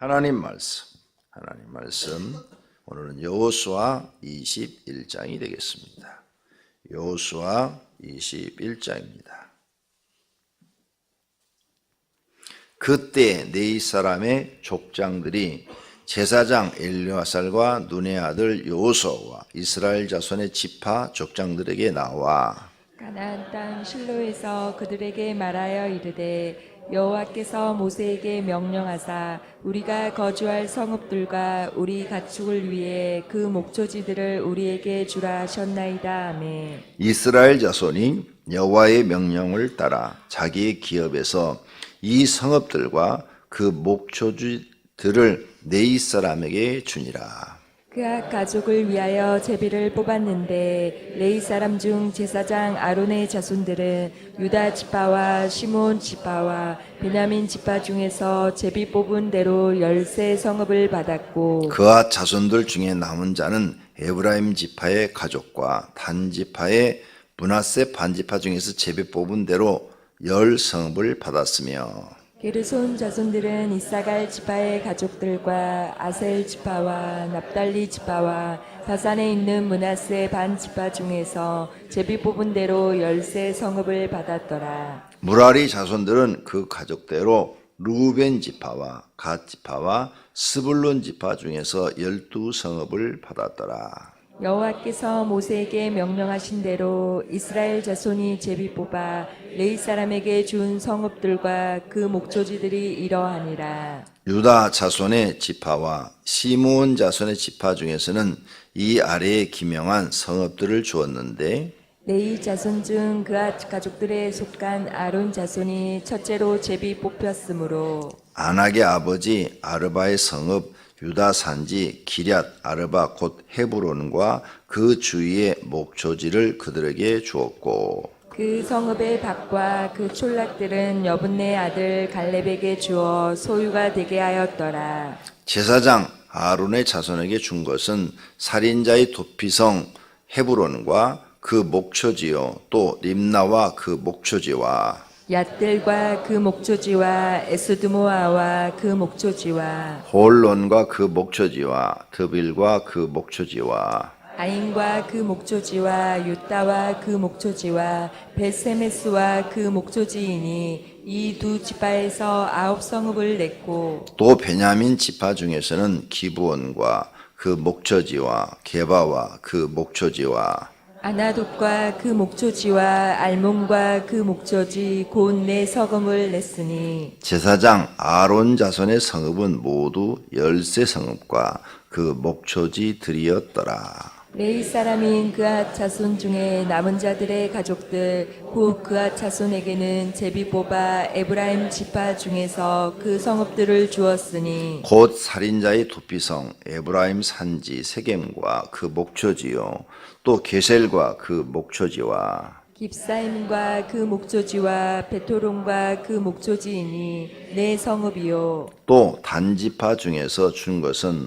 하나님 말씀, 하나님 말씀. 오늘은 여호수아 21장이 되겠습니다. 여호수아 21장입니다. 그때 네이 사람의 족장들이 제사장 엘리아살과 눈의 아들 여호수아와 이스라엘 자손의 지파 족장들에게 나와 가나안 땅 실로에서 그들에게 말하여 이르되 여호와께서 모세에게 명령하사 우리가 거주할 성읍들과 우리 가축을 위해 그 목초지들을 우리에게 주라 하셨나이다 아멘. 이스라엘 자손이 여호와의 명령을 따라 자기의 기업에서 이 성읍들과 그 목초지들을 네이 사람에게 주니라. 그악 가족을 위하여 제비를 뽑았는데 레이 사람 중 제사장 아론의 자손들은 유다 지파와 시몬 지파와 베냐민 지파 중에서 제비 뽑은 대로 열세 성읍을 받았고 그와 자손들 중에 남은 자는 에브라임 지파의 가족과 단 지파의 문하세 반지파 중에서 제비 뽑은 대로 열 성읍을 받았으며 게르손 자손들은 이사갈 지파의 가족들과 아셀 지파와 납달리 지파와 바산에 있는 문하세 반 지파 중에서 제비 뽑은 대로 열세 성읍을 받았더라. 무라리 자손들은 그 가족대로 루벤 지파와 갓 지파와 스불론 지파 중에서 열두 성읍을 받았더라. 여호와께서 모세에게 명령하신 대로 이스라엘 자손이 제비 뽑아 레이 사람에게 준 성읍들과 그 목초지들이 이러하니라. 유다 자손의 지파와 시므온 자손의 지파 중에서는 이 아래에 기명한 성읍들을 주었는데 레이 자손 중 그앗 가족들에 속한 아론 자손이 첫째로 제비 뽑혔으므로 아낙의 아버지 아르바의 성읍 유다 산지 기럇 아르바 곧 헤브론과 그 주위의 목초지를 그들에게 주었고 그 성읍의 밭과 그 촌락들은 여분네 아들 갈렙에게 주어 소유가 되게 하였더라. 제사장 아론의 자손에게 준 것은 살인자의 도피성 헤브론과 그 목초지요 또 림나와 그 목초지와 얏들과 그 목초지와 에스드모아와 그 목초지와 홀론과 그 목초지와 드빌과 그 목초지와 아인과 그 목초지와 유다와 그 목초지와 베세메스와 그 목초지이니 이 두 지파에서 아홉 성읍을 냈고 또 베냐민 지파 중에서는 기브온과 그 목초지와 게바와 그 목초지와 아나돗과 그 목초지와 알몬과 그 목초지 곧네 서금을 냈으니 제사장 아론 자손의 성읍은 모두 열세 성읍과 그 목초지들이었더라. 레이 사람인 그앗 자손 중에 남은 자들의 가족들 곧 그앗 자손에게는 제비 뽑아 에브라임 지파 중에서 그 성읍들을 주었으니 곧 살인자의 도피성 에브라임 산지 세겜과 그 목초지요 또 게셀과 그 목초지와 깁사임과 그 목초지와 베토론과 그 목초지이니 네 성읍이요. 또 단지파 중에서 준 것은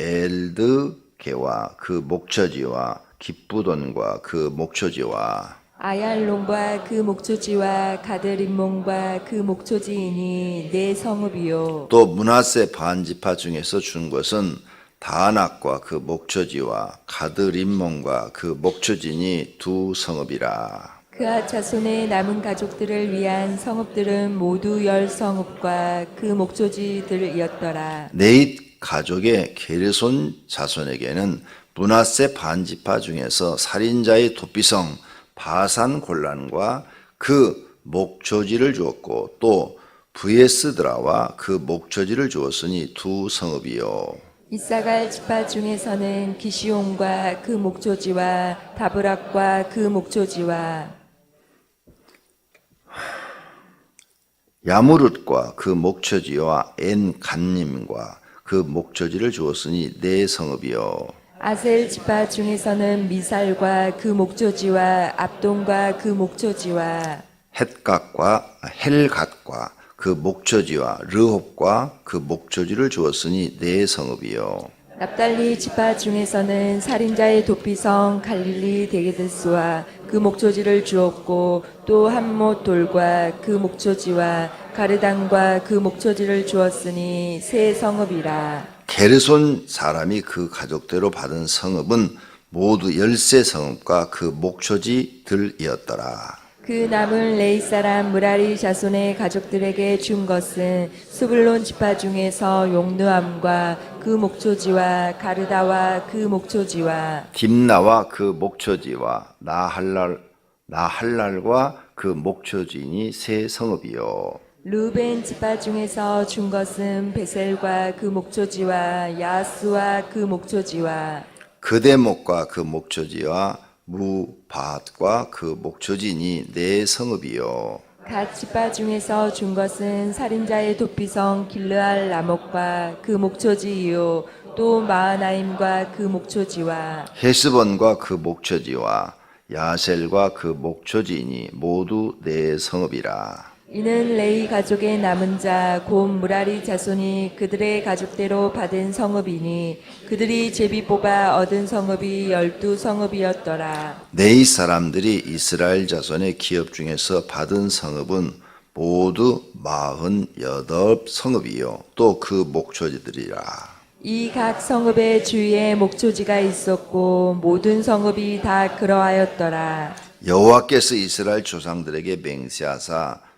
엘드 게와 그 목초지와 기쁘돈과 그 목초지와 아얄론과 그 목초지와 가드림몬과 그 목초지이니 네 성읍이요 또 문하세 반지파 중에서 준 것은 다낙과 그 목초지와 가드림몬과 그 목초지니 두 성읍이라. 그아 자손의 남은 가족들을 위한 성읍들은 모두 열 성읍과 그 목초지들이었더라. 네잇 가족의 게르손 자손에게는 문하세 반지파 중에서 살인자의 도피성 바산 곤란과 그 목초지를 주었고 또 부에스드라와 그 목초지를 주었으니 두 성읍이요. 이사갈 지파 중에서는 기시온과 그 목초지와 다브락과 그 목초지와 야무릇과 그 목초지와 엔 간님과 그 목초지를 주었으니 네 성읍이요. 아셀 지파 중에서는 미살과 그 목초지와 압동과 그 목초지와 헷갓과 헬갓과 그 목초지와 르홉과 그 목초지를 주었으니 네 성읍이요. 납달리 지파 중에서는 살인자의 도피성 갈릴리 데게데스와 그 목초지를 주었고 또 한못 돌과 그 목초지와 가르당과 그 목초지를 주었으니 새 성읍이라. 게르손 사람이 그 가족대로 받은 성읍은 모두 열세 성읍과 그 목초지들이었더라. 그 남은 레이 사람 무라리 자손의 가족들에게 준 것은 수블론 지파 중에서 용누암과 그 목초지와 가르다와 그 목초지와 딥나와 그 목초지와 나할랄 나할랄과 그 목초지니 세 성읍이요. 루벤 지파 중에서 준 것은 베셀과 그 목초지와 야스와 그 목초지와 그 대목과 그 목초지와 무밭과 그 목초지니 네 성읍이요. 갓 지파 중에서 준 것은 살인자의 도피성 길르알 라목과 그 목초지이요 또 마하나임과 그 목초지와 헤스본과 그 목초지와 야셀과 그 목초지니 모두 네 성읍이라. 이는 레이 가족의 남은 자 곧 무라리 자손이 그들의 가족대로 받은 성읍이니 그들이 제비 뽑아 얻은 성읍이 열두 성읍이었더라. 네이 사람들이 이스라엘 자손의 기업 중에서 받은 성읍은 모두 마흔 여덟 성읍이요. 또 그 목초지들이라. 이 각 성읍의 주위에 목초지가 있었고 모든 성읍이 다 그러하였더라. 여호와께서 이스라엘 조상들에게 맹세하사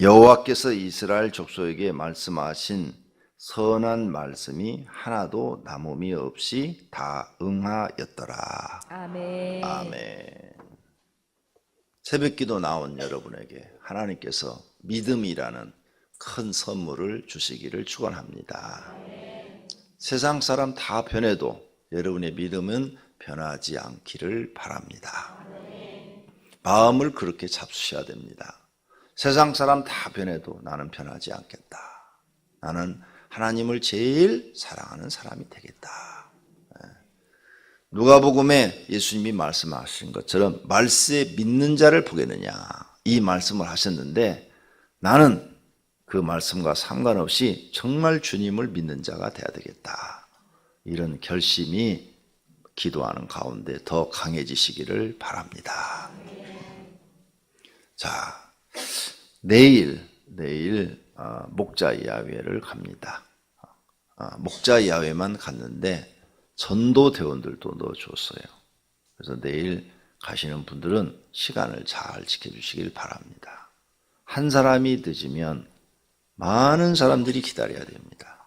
여호와께서 이스라엘 족속에게 말씀하신 선한 말씀이 하나도 남음이 없이 다 응하였더라. 아멘. 아멘. 새벽기도 나온 여러분에게 하나님께서 믿음이라는 큰 선물을 주시기를 축원합니다. 세상 사람 다 변해도 여러분의 믿음은 변하지 않기를 바랍니다. 마음을 그렇게 잡수셔야 됩니다. 세상 사람 다 변해도 나는 변하지 않겠다. 나는 하나님을 제일 사랑하는 사람이 되겠다. 누가복음에 예수님이 말씀하신 것처럼 말세에 믿는 자를 보겠느냐 이 말씀을 하셨는데 나는 그 말씀과 상관없이 정말 주님을 믿는 자가 돼야 되겠다. 이런 결심이 기도하는 가운데 더 강해지시기를 바랍니다. 자, 내일 내일 어, 목자 야외를 갑니다. 아, 목자 야외만 갔는데 전도 대원들도 넣어줬어요. 그래서 내일 가시는 분들은 시간을 잘 지켜주시길 바랍니다. 한 사람이 늦으면 많은 사람들이 기다려야 됩니다.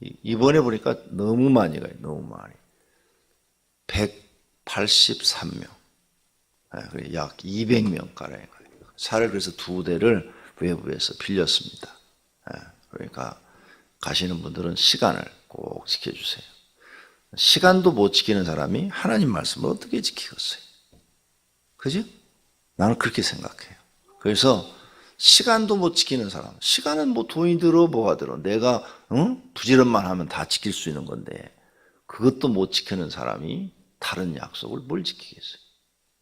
이- 이번에 보니까 너무 많이 가요. 너무 많이. 183명. 예, 약 200명 가량이 가요. 차를 그래서 두 대를 외부에서 빌렸습니다. 예, 그러니까 가시는 분들은 시간을 꼭 지켜주세요. 시간도 못 지키는 사람이 하나님 말씀을 어떻게 지키겠어요? 그죠? 나는 그렇게 생각해요. 그래서 시간도 못 지키는 사람, 시간은 뭐 돈이 들어 뭐가 들어, 내가 응? 부지런만 하면 다 지킬 수 있는 건데 그것도 못 지키는 사람이 다른 약속을 뭘 지키겠어요?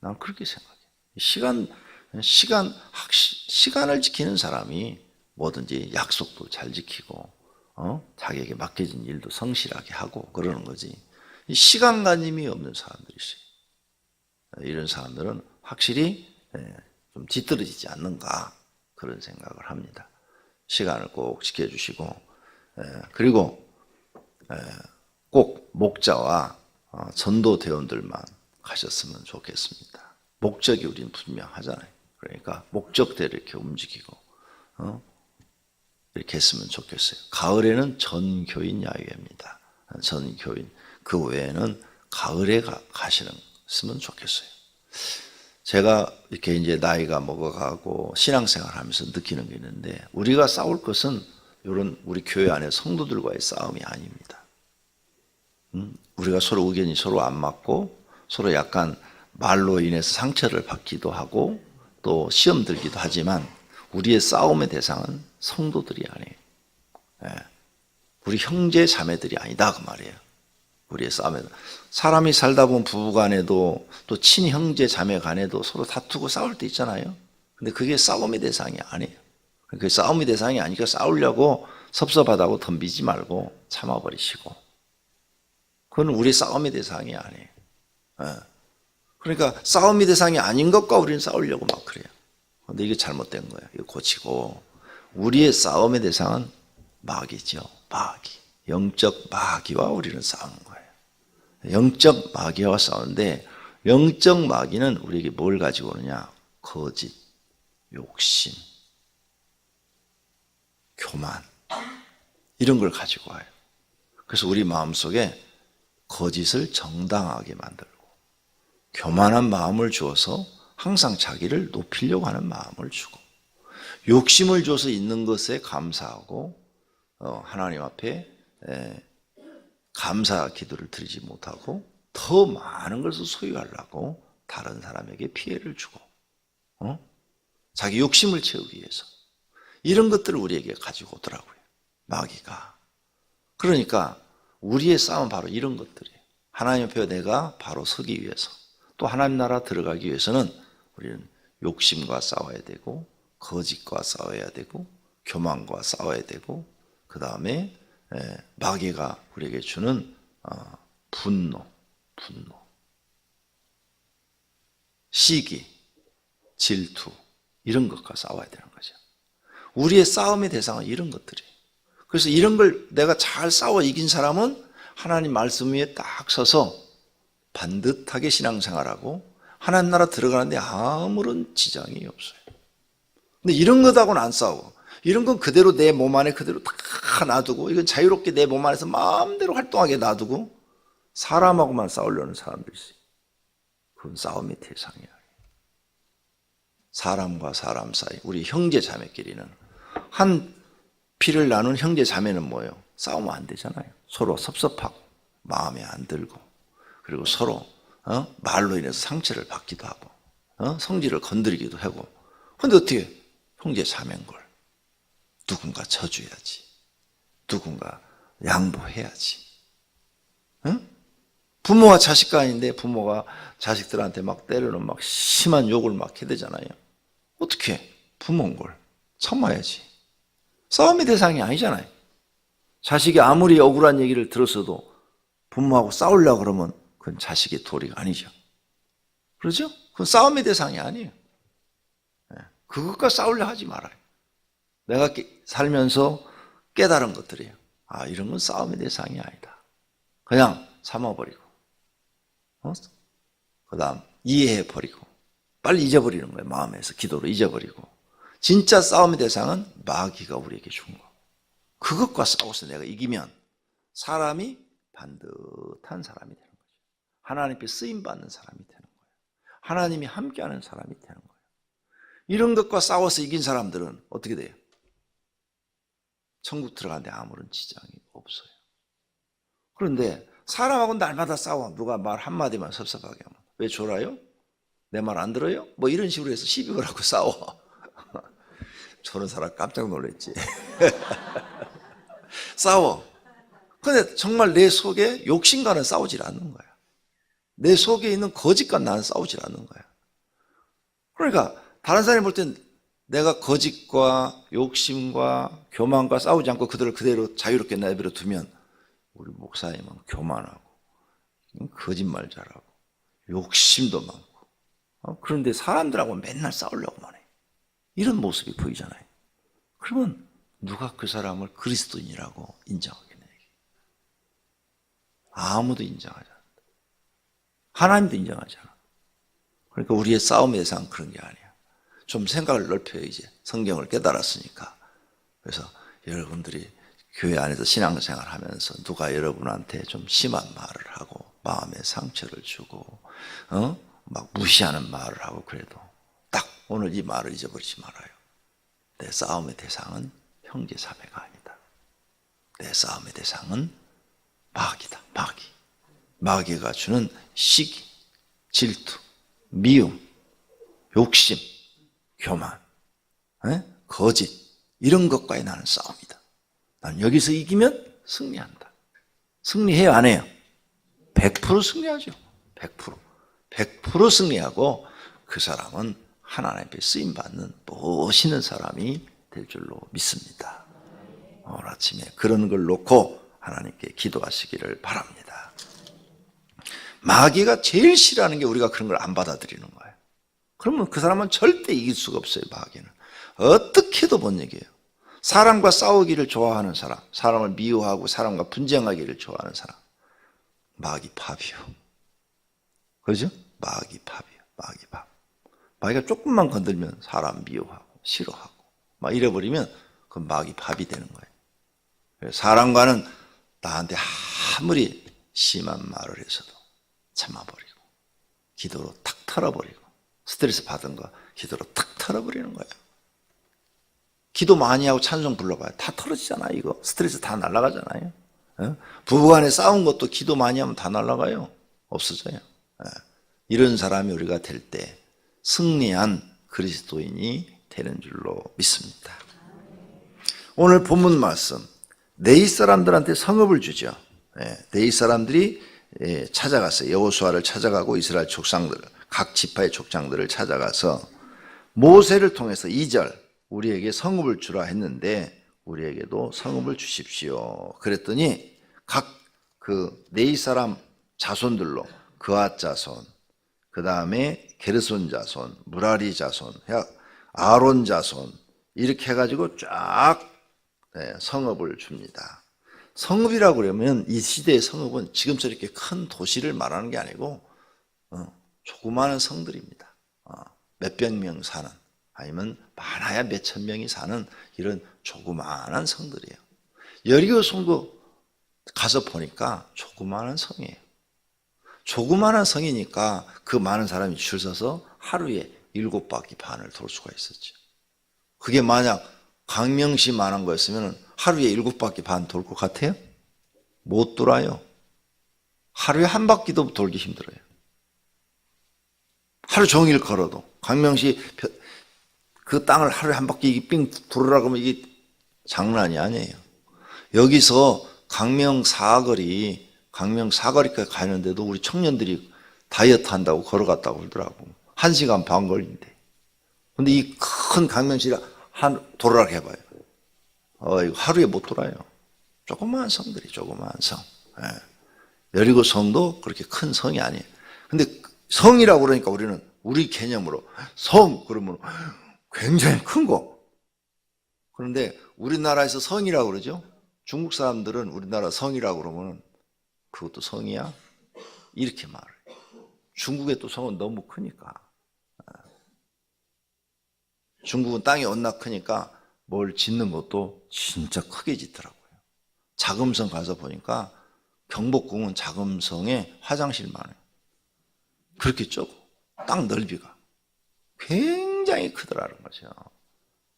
나는 그렇게 생각해요. 시간, 시간, 시간을 지키는 사람이 뭐든지 약속도 잘 지키고, 어? 자기에게 맡겨진 일도 성실하게 하고 그러는 거지. 이 시간관념이 없는 사람들이 있어요. 이런 사람들은 확실히 예, 좀 뒤떨어지지 않는가 그런 생각을 합니다. 시간을 꼭 지켜주시고, 예, 그리고 예, 꼭 목자와 어, 전도 대원들만 가셨으면 좋겠습니다. 목적이 우리는 분명하잖아요. 그러니까 목적대로 이렇게 움직이고 어? 이렇게 했으면 좋겠어요. 가을에는 전교인 야유회입니다. 전교인 그 외에는 가을에 가, 가시는 으면 좋겠어요. 제가 이렇게 이제 나이가 먹어가고 신앙생활 하면서 느끼는 게 있는데 우리가 싸울 것은 이런 우리 교회 안에 성도들과의 싸움이 아닙니다. 음, 우리가 서로 의견이 서로 안 맞고 서로 약간 말로 인해서 상처를 받기도 하고 또 시험 들기도 하지만 우리의 싸움의 대상은 성도들이 아니에요. 예. 우리 형제 자매들이 아니다 그 말이에요. 우리의 싸움에 사람이 살다 보면 부부간에도 또 친형제 자매 간에도 서로 다투고 싸울 때 있잖아요. 근데 그게 싸움의 대상이 아니에요. 그 싸움의 대상이 아니니까 싸우려고 섭섭하다고 덤비지 말고 참아버리시고 그건 우리 싸움의 대상이 아니에요. 예. 그러니까 싸움의 대상이 아닌 것과 우리는 싸우려고 막 그래요. 근데 이게 잘못된 거예요. 이거 고치고 우리의 싸움의 대상은 마귀죠. 마귀. 영적 마귀와 우리는 싸우는 거예요. 영적 마귀와 싸우는데 영적 마귀는 우리에게 뭘 가지고 오느냐? 거짓, 욕심, 교만 이런 걸 가지고 와요. 그래서 우리 마음속에 거짓을 정당하게 만들고 교만한 마음을 주어서 항상 자기를 높이려고 하는 마음을 주고 욕심을 줘서 있는 것에 감사하고 어, 하나님 앞에 에, 감사 기도를 드리지 못하고 더 많은 것을 소유하려고 다른 사람에게 피해를 주고 어? 자기 욕심을 채우기 위해서 이런 것들을 우리에게 가지고 오더라고요 마귀가 그러니까 우리의 싸움은 바로 이런 것들이에요 하나님 앞에 내가 바로 서기 위해서 또 하나님 나라 들어가기 위해서는 우리는 욕심과 싸워야 되고 거짓과 싸워야 되고 교만과 싸워야 되고 그 다음에 마귀가 우리에게 주는 어, 분노, 분노, 시기, 질투 이런 것과 싸워야 되는 거죠. 우리의 싸움의 대상은 이런 것들이에요. 그래서 이런 걸 내가 잘 싸워 이긴 사람은 하나님 말씀 위에 딱 서서 반듯하게 신앙생활하고 하나님 나라 들어가는데 아무런 지장이 없어요. 근데 이런 것하고는 안 싸워. 이런 건 그대로 내 몸 안에 그대로 다 놔두고 이건 자유롭게 내 몸 안에서 마음대로 활동하게 놔두고 사람하고만 싸우려는 사람들이 있어요. 그건 싸움의 대상이야. 사람과 사람 사이, 우리 형제 자매끼리는 한 피를 나눈 형제 자매는 뭐예요? 싸우면 안 되잖아요. 서로 섭섭하고 마음에 안 들고 그리고 서로 어? 말로 인해서 상처를 받기도 하고 어? 성질을 건드리기도 하고. 근데 어떻게 형제 자매인 걸 누군가 쳐줘야지. 누군가 양보해야지. 응? 부모와 자식 간인데 부모가 자식들한테 막 때려는 막 심한 욕을 막 해대잖아요. 어떻게 부모인 걸 참아야지. 싸움의 대상이 아니잖아요. 자식이 아무리 억울한 얘기를 들었어도 부모하고 싸우려고 그러면 그건 자식의 도리가 아니죠. 그렇죠? 그건 싸움의 대상이 아니에요. 예, 그것과 싸우려 하지 말아요. 내가 살면서 깨달은 것들이에요. 아, 이런 건 싸움의 대상이 아니다. 그냥 참아버리고, 어? 그 다음, 이해해버리고, 빨리 잊어버리는 거예요. 마음에서 기도로 잊어버리고. 진짜 싸움의 대상은 마귀가 우리에게 준 거. 그것과 싸워서 내가 이기면 사람이 반듯한 사람이 거죠. 하나님께 쓰임 받는 사람이 되는 거예요. 하나님이 함께하는 사람이 되는 거예요. 이런 것과 싸워서 이긴 사람들은 어떻게 돼요? 천국 들어가는데 아무런 지장이 없어요. 그런데 사람하고 날마다 싸워. 누가 말 한마디만 섭섭하게 하면. 왜 졸아요? 내 말 안 들어요? 뭐 이런 식으로 해서 시비 걸하고 싸워. 저런 사람 깜짝 놀랐지. 싸워. 근데 정말 내 속에 욕심과는 싸우질 않는 거야. 내 속에 있는 거짓과 나는 싸우질 않는 거야. 그러니까 다른 사람이 볼 땐 내가 거짓과 욕심과 교만과 싸우지 않고 그들을 그대로 자유롭게 내버려 두면 우리 목사님은 교만하고 거짓말 잘하고 욕심도 많고 어? 그런데 사람들하고 맨날 싸우려고만 해. 이런 모습이 보이잖아요. 그러면 누가 그 사람을 그리스도인이라고 인정하겠냐. 아무도 인정하지. 하나님도 인정하지 않아. 그러니까 우리의 싸움의 대상은 그런 게 아니야. 좀 생각을 넓혀요, 이제. 성경을 깨달았으니까. 그래서 여러분들이 교회 안에서 신앙생활 하면서 누가 여러분한테 좀 심한 말을 하고 마음에 상처를 주고, 어? 막 무시하는 말을 하고 그래도 딱 오늘 이 말을 잊어버리지 말아요. 내 싸움의 대상은 형제 자매가 아니다. 내 싸움의 대상은 마귀다. 마귀. 마귀가 주는 시기, 질투, 미움, 욕심, 교만, 에? 거짓 이런 것과의 나는 싸움이다. 난 여기서 이기면 승리한다. 승리해요, 안 해요? 100% 승리하죠. 100%. 100% 승리하고 그 사람은 하나님 앞에 쓰임 받는 멋있는 사람이 될 줄로 믿습니다. 오늘 아침에 그런 걸 놓고 하나님께 기도하시기를 바랍니다. 마귀가 제일 싫어하는 게 우리가 그런 걸 안 받아들이는 거예요. 그러면 그 사람은 절대 이길 수가 없어요, 마귀는. 어떻게 해도 못 이겨요. 사람과 싸우기를 좋아하는 사람, 사람을 미워하고 사람과 분쟁하기를 좋아하는 사람. 마귀 밥이요. 그죠? 마귀 밥이요. 마귀 밥. 마귀가 조금만 건들면 사람 미워하고 싫어하고 막 이래버리면 그 마귀 밥이 되는 거예요. 사람과는 나한테 아무리 심한 말을 해서도 참아버리고 기도로 탁 털어버리고 스트레스 받은 거 기도로 탁 털어버리는 거예요. 기도 많이 하고 찬송 불러봐요. 다 털어지잖아요, 이거. 스트레스 다 날아가잖아요. 어? 부부간에 싸운 것도 기도 많이 하면 다 날아가요. 없어져요. 예. 이런 사람이 우리가 될 때 승리한 그리스도인이 되는 줄로 믿습니다. 오늘 본문 말씀 네이 사람들한테 성읍을 주죠. 예, 네이 사람들이 예, 찾아갔어요. 여호수아를 찾아가고 이스라엘 족상들 각 지파의 족장들을 찾아가서 모세를 통해서 2절 우리에게 성읍을 주라 했는데 우리에게도 성읍을 주십시오. 그랬더니 각 그 네이 사람 자손들로 그앗 자손, 그 다음에 게르손 자손, 무라리 자손, 아론 자손 이렇게 해가지고 쫙 네, 성읍을 줍니다. 성읍이라고 그러면 이 시대의 성읍은 지금처럼 이렇게 큰 도시를 말하는 게 아니고 어, 조그마한 성들입니다. 어, 몇백 명 사는 아니면 많아야 몇 천 명이 사는 이런 조그마한 성들이에요. 여리고 성도 가서 보니까 조그마한 성이에요. 조그마한 성이니까 그 많은 사람이 줄 서서 하루에 일곱 바퀴 반을 돌 수가 있었죠. 그게 만약 강명시 만한 거였으면 하루에 일곱 바퀴 반 돌 것 같아요? 못 돌아요. 하루에 한 바퀴도 돌기 힘들어요. 하루 종일 걸어도 강명시 그 땅을 하루에 한 바퀴 삥 돌으라 그러면 이게 장난이 아니에요. 여기서 강명 사거리, 강명 사거리까지 가는데도 우리 청년들이 다이어트 한다고 걸어갔다고 그러더라고. 한 시간 반 걸린대. 근데 이 큰 강명시를 한, 돌아라 해봐요. 어, 하루에 못 돌아요. 조그마한 성들이, 조그마한 성. 예. 여리고 성도 그렇게 큰 성이 아니에요. 근데 성이라고 그러니까 우리는 우리 개념으로 성, 그러면 굉장히 큰 거. 그런데 우리나라에서 성이라고 그러죠? 중국 사람들은 우리나라 성이라고 그러면 그것도 성이야? 이렇게 말해요. 중국의 또 성은 너무 크니까. 중국은 땅이 워낙 크니까 뭘 짓는 것도 진짜 크게 짓더라고요. 자금성 가서 보니까 경복궁은 자금성에 화장실만 해요. 그렇게 적고 땅 넓이가 굉장히 크더라는 거죠.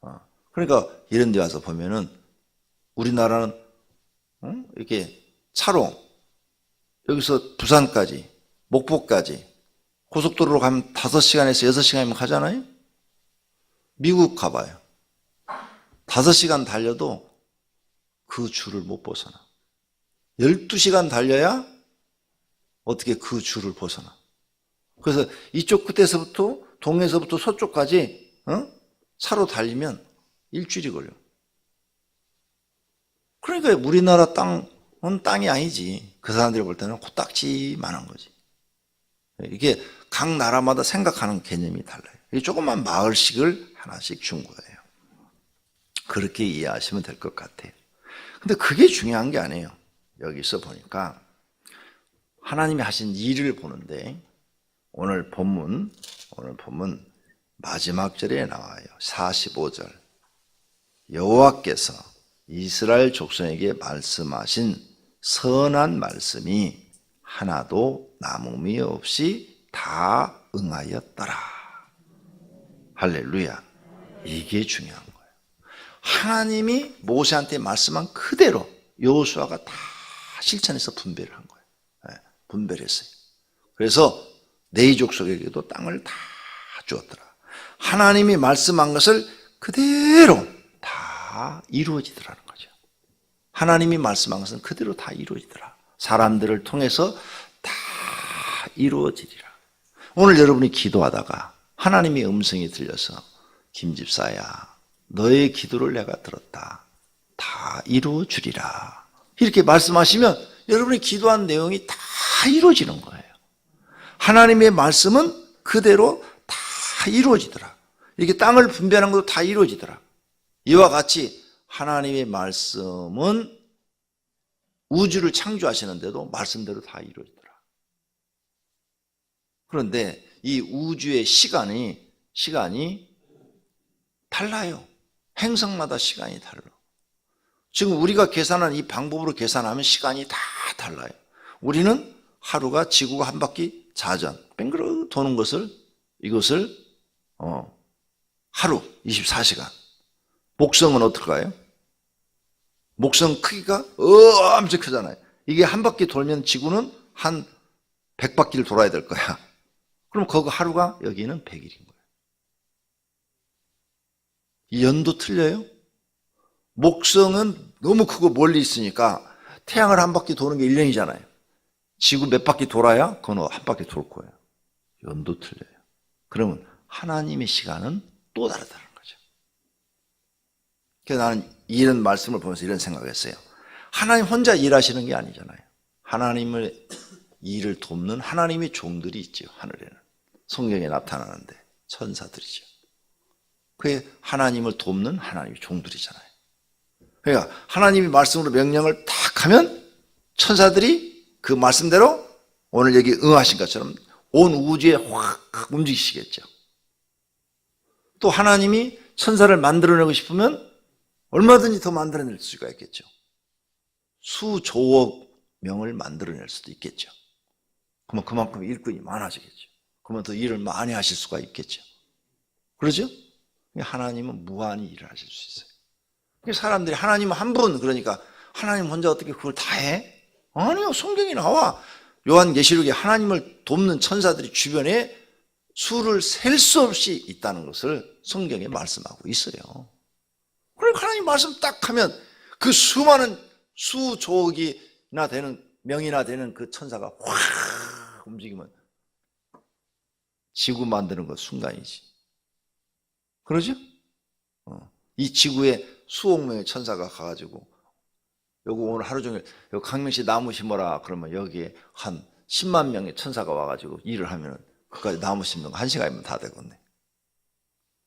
어. 그러니까 이런 데 와서 보면은 우리나라는 응? 이렇게 차로 여기서 부산까지 목포까지 고속도로로 가면 5시간에서 6시간이면 가잖아요. 미국 가봐요. 5시간 달려도 그 줄을 못 벗어나. 12시간 달려야 어떻게 그 줄을 벗어나. 그래서 이쪽 끝에서부터 동에서부터 서쪽까지 어? 차로 달리면 일주일이 걸려. 그러니까 우리나라 땅은 땅이 아니지. 그 사람들이 볼 때는 코딱지만한 거지. 이게 각 나라마다 생각하는 개념이 달라요. 이 조그만 마을씩을 하나씩 준 거예요. 그렇게 이해하시면 될 것 같아요. 근데 그게 중요한 게 아니에요. 여기서 보니까 하나님이 하신 일을 보는데 오늘 본문, 오늘 본문 마지막 절에 나와요. 45절. 여호와께서 이스라엘 족속에게 말씀하신 선한 말씀이 하나도 남음이 없이 다 응하였더라. 할렐루야. 이게 중요한. 하나님이 모세한테 말씀한 그대로 여호수아가 다 실천해서 분배를 한 거예요. 네, 분배했어요. 그래서 네 족속에게도 땅을 다 주었더라. 하나님이 말씀한 것을 그대로 다 이루어지더라는 거죠. 하나님이 말씀한 것은 그대로 다 이루어지더라. 사람들을 통해서 다 이루어지리라. 오늘 여러분이 기도하다가 하나님의 음성이 들려서 김 집사야, 너의 기도를 내가 들었다. 다 이루어 주리라. 이렇게 말씀하시면 여러분이 기도한 내용이 다 이루어지는 거예요. 하나님의 말씀은 그대로 다 이루어지더라. 이렇게 땅을 분배하는 것도 다 이루어지더라. 이와 같이 하나님의 말씀은 우주를 창조하시는데도 말씀대로 다 이루어지더라. 그런데 이 우주의 시간이 시간이 달라요. 행성마다 시간이 달라. 지금 우리가 계산한 이 방법으로 계산하면 시간이 다 달라요. 우리는 하루가 지구가 한 바퀴 자전 뺑그러 도는 것을 이것을 어, 하루 24시간. 목성은 어떨까요? 목성 크기가 엄청 크잖아요. 이게 한 바퀴 돌면 지구는 한 100바퀴를 돌아야 될 거야. 그럼 거기 하루가 여기는 100일인 거예요. 이 연도 틀려요? 목성은 너무 크고 멀리 있으니까 태양을 한 바퀴 도는 게 1년이잖아요. 지구 몇 바퀴 돌아야 그건 한 바퀴 돌 거예요. 연도 틀려요. 그러면 하나님의 시간은 또 다르다는 거죠. 그래서 나는 이런 말씀을 보면서 이런 생각을 했어요. 하나님 혼자 일하시는 게 아니잖아요. 하나님을 일을 돕는 하나님의 종들이 있죠. 하늘에는. 성경에 나타나는데 천사들이죠. 그게 하나님을 돕는 하나님의 종들이잖아요. 그러니까 하나님이 말씀으로 명령을 탁 하면 천사들이 그 말씀대로 오늘 여기 응하신 것처럼 온 우주에 확 움직이시겠죠. 또 하나님이 천사를 만들어내고 싶으면 얼마든지 더 만들어낼 수가 있겠죠. 수조억 명을 만들어낼 수도 있겠죠. 그러면 그만큼 일꾼이 많아지겠죠. 그러면 더 일을 많이 하실 수가 있겠죠. 그러죠? 하나님은 무한히 일을 하실 수 있어요. 사람들이 하나님 한 분, 그러니까 하나님 혼자 어떻게 그걸 다 해? 아니요, 성경이 나와. 요한계시록에 하나님을 돕는 천사들이 주변에 수를 셀 수 없이 있다는 것을 성경에 말씀하고 있어요. 그러니까 하나님 말씀 딱 하면 그 수많은 수조억이나 되는 명이나 되는 그 천사가 확 움직이면 지구 만드는 것 순간이지. 그러죠? 어. 이 지구에 수억 명의 천사가 가가지고 여기 오늘 하루 종일 여기 강명시 나무 심어라 그러면 여기에 한 10만 명의 천사가 와가지고 일을 하면은 그까지 나무 심는 거 한 시간이면 다 되겠네.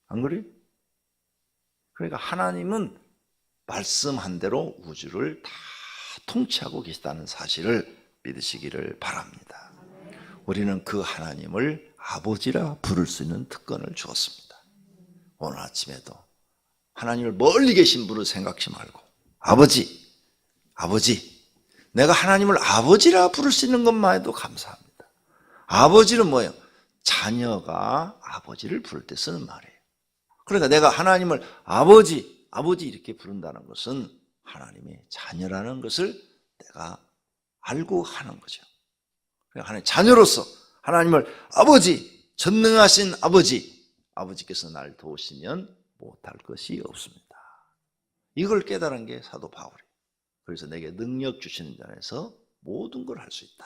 안 그래요? 그러니까 하나님은 말씀한 대로 우주를 다 통치하고 계시다는 사실을 믿으시기를 바랍니다. 우리는 그 하나님을 아버지라 부를 수 있는 특권을 주었습니다. 오늘 아침에도 하나님을 멀리 계신 분을 생각지 말고 아버지, 아버지, 내가 하나님을 아버지라 부를 수 있는 것만 해도 감사합니다. 아버지는 뭐예요? 자녀가 아버지를 부를 때 쓰는 말이에요. 그러니까 내가 하나님을 아버지, 아버지 이렇게 부른다는 것은 하나님의 자녀라는 것을 내가 알고 하는 거죠. 그러니까 하나님 자녀로서 하나님을 아버지, 전능하신 아버지, 아버지께서 날 도우시면 못할 것이 없습니다. 이걸 깨달은 게 사도 바울이에요. 그래서 내게 능력 주시는 자에서 모든 걸 할 수 있다.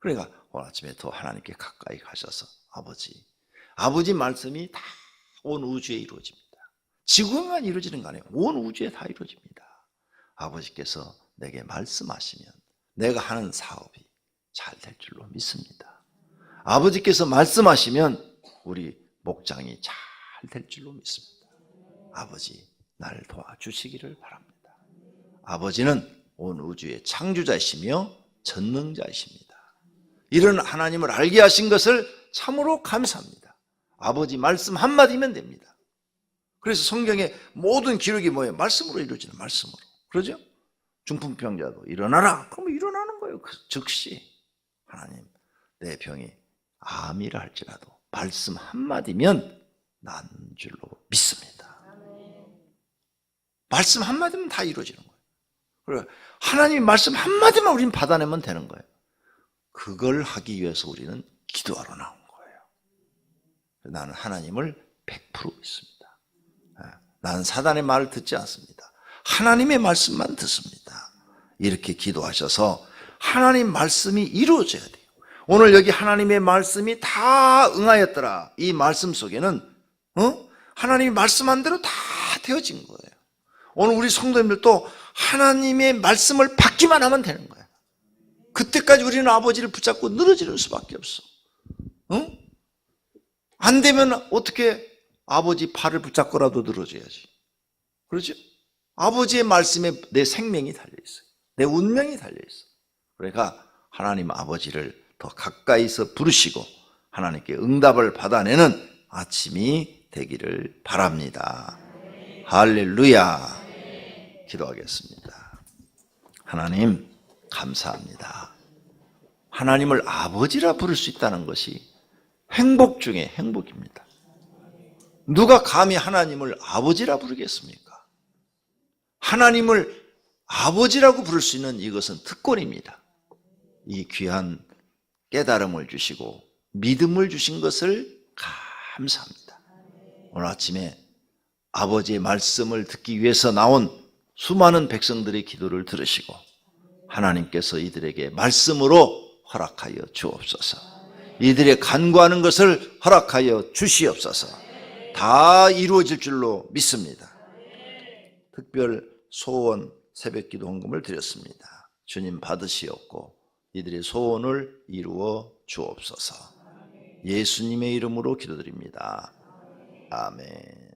그러니까 오늘 아침에 더 하나님께 가까이 가셔서 아버지, 아버지 말씀이 다 온 우주에 이루어집니다. 지구에만 이루어지는 거 아니에요. 온 우주에 다 이루어집니다. 아버지께서 내게 말씀하시면 내가 하는 사업이 잘 될 줄로 믿습니다. 아버지께서 말씀하시면 우리 목장이 잘 될 줄로 믿습니다. 아버지, 나를 도와주시기를 바랍니다. 아버지는 온 우주의 창조자이시며 전능자이십니다. 이런 하나님을 알게 하신 것을 참으로 감사합니다. 아버지 말씀 한마디면 됩니다. 그래서 성경의 모든 기록이 뭐예요? 말씀으로 이루어지는 말씀으로. 그러죠? 중풍병자도 일어나라. 그러면 일어나는 거예요. 그 즉시. 하나님, 내 병이 암이라 할지라도 말씀 한마디면 난 줄로 믿습니다. 말씀 한마디면 다 이루어지는 거예요. 그래 하나님의 말씀 한마디만 우리는 받아내면 되는 거예요. 그걸 하기 위해서 우리는 기도하러 나온 거예요. 나는 하나님을 100% 믿습니다. 아, 나는 사단의 말을 듣지 않습니다. 하나님의 말씀만 듣습니다. 이렇게 기도하셔서 하나님 말씀이 이루어져야 돼요. 오늘 여기 하나님의 말씀이 다 응하였더라. 이 말씀 속에는 어? 하나님이 말씀한 대로 다 되어진 거예요. 오늘 우리 성도님들도 하나님의 말씀을 받기만 하면 되는 거예요. 그때까지 우리는 아버지를 붙잡고 늘어지는 수밖에 없어. 어? 안 되면 어떻게 아버지 팔을 붙잡고라도 늘어져야지. 그렇죠? 아버지의 말씀에 내 생명이 달려 있어요. 내 운명이 달려 있어. 그러니까 하나님 아버지를 더 가까이서 부르시고 하나님께 응답을 받아내는 아침이 되기를 바랍니다. 할렐루야. 기도하겠습니다. 하나님, 감사합니다. 하나님을 아버지라 부를 수 있다는 것이 행복 중에 행복입니다. 누가 감히 하나님을 아버지라 부르겠습니까? 하나님을 아버지라고 부를 수 있는 이것은 특권입니다. 이 귀한 깨달음을 주시고 믿음을 주신 것을 감사합니다. 오늘 아침에 아버지의 말씀을 듣기 위해서 나온 수많은 백성들의 기도를 들으시고 하나님께서 이들에게 말씀으로 허락하여 주옵소서. 이들의 간구하는 것을 허락하여 주시옵소서. 다 이루어질 줄로 믿습니다. 특별 소원 새벽 기도 헌금을 드렸습니다. 주님 받으시옵고 이들의 소원을 이루어 주옵소서. 예수님의 이름으로 기도드립니다. 아멘.